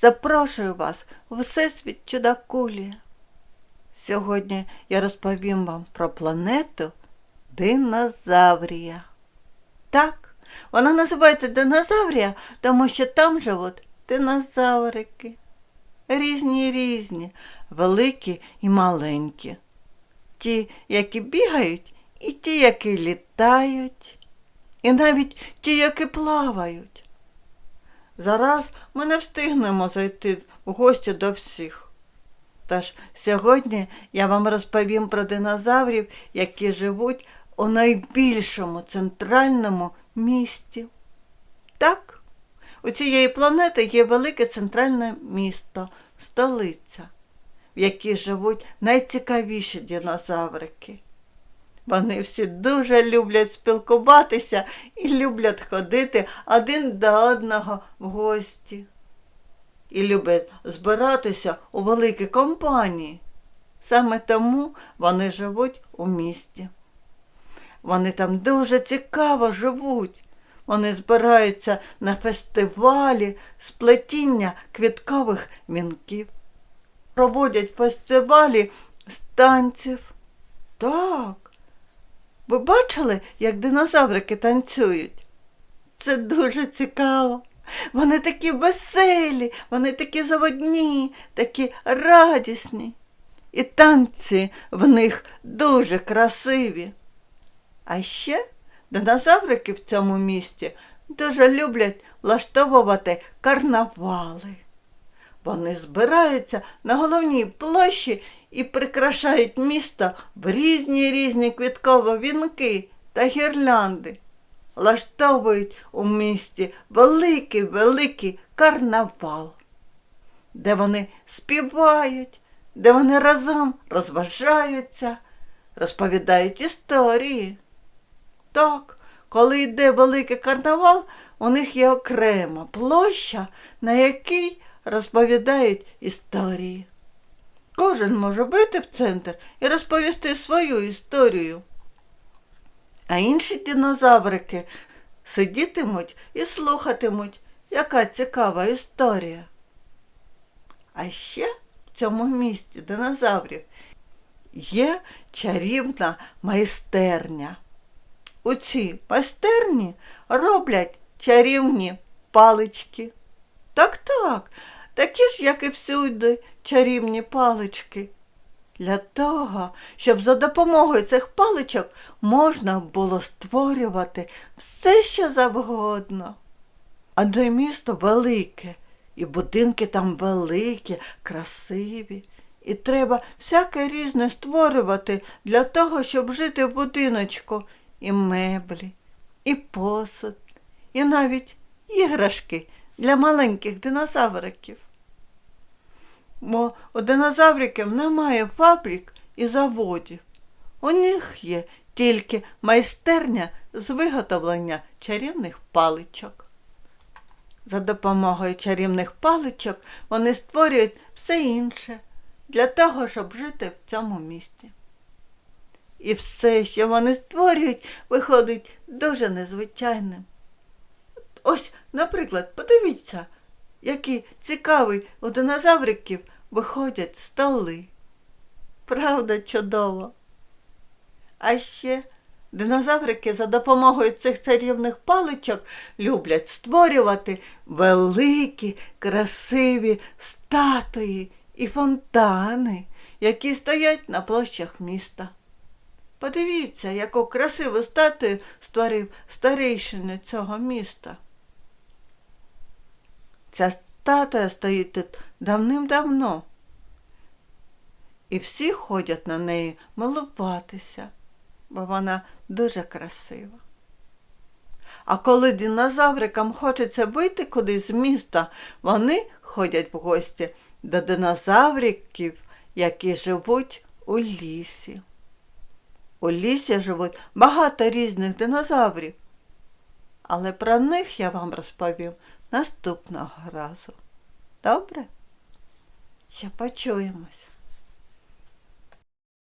запрошую вас у Всесвіт Чудакулі. Сьогодні я розповім вам про планету Динозаврія. Так, вона називається Динозаврія, тому що там живуть динозаврики. Різні різні, великі і маленькі. Ті, які бігають, і ті, які літають, і навіть ті, які плавають. Зараз ми не встигнемо зайти в гості до всіх. Тож сьогодні я вам розповім про динозаврів, які живуть у найбільшому центральному місті. Так, у цієї планети є велике центральне місто, столиця, в якій живуть найцікавіші динозаврики. Вони всі дуже люблять спілкуватися і люблять ходити один до одного в гості. І люблять збиратися у великі компанії. Саме тому вони живуть у місті. Вони там дуже цікаво живуть. Вони збираються на фестивалі сплетіння квіткових вінків. Проводять фестивалі з танців. Так. Ви бачили, як динозаврики танцюють? Це дуже цікаво. Вони такі веселі, вони такі заводні, такі радісні. І танці в них дуже красиві. А ще динозаврики в цьому місті дуже люблять влаштовувати карнавали. Вони збираються на головній площі і прикрашають місто в різні різні квіткові вінки та гірлянди. Влаштовують у місті великий великий карнавал, де вони співають, де вони разом розважаються, розповідають історії. Так, коли йде великий карнавал, у них є окрема площа, на якій розповідають історії. Кожен може вийти в центр і розповісти свою історію. А інші динозаврики сидітимуть і слухатимуть, яка цікава історія. А ще в цьому місті динозаврів є чарівна майстерня. У цій майстерні роблять чарівні палички. Так, так, такі ж, як і всюди, чарівні палички. Для того, щоб за допомогою цих паличок можна було створювати все, що завгодно. Адже місто велике, і будинки там великі, красиві. І треба всяке різне створювати для того, щоб жити в будиночку, і меблі, і посуд, і навіть іграшки для маленьких динозавриків. Бо у динозавриків немає фабрик і заводів. У них є тільки майстерня з виготовлення чарівних паличок. За допомогою чарівних паличок вони створюють все інше для того, щоб жити в цьому місті. І все, що вони створюють, виходить дуже незвичайним. Ось, наприклад, подивіться, які цікаві у динозавриків виходять столи. Правда, чудово. А ще динозаврики за допомогою цих царівних паличок люблять створювати великі, красиві статуї і фонтани, які стоять на площах міста. Подивіться, яку красиву статую створив старейшини цього міста. Ця статуя стоїть тут давним-давно. І всі ходять на неї милуватися, бо вона дуже красива. А коли динозаврикам хочеться вийти кудись з міста, вони ходять в гості до динозавриків, які живуть у лісі. У лісі живуть багато різних динозаврів, але про них я вам розповім наступного разу. Добре? Ще почуємось.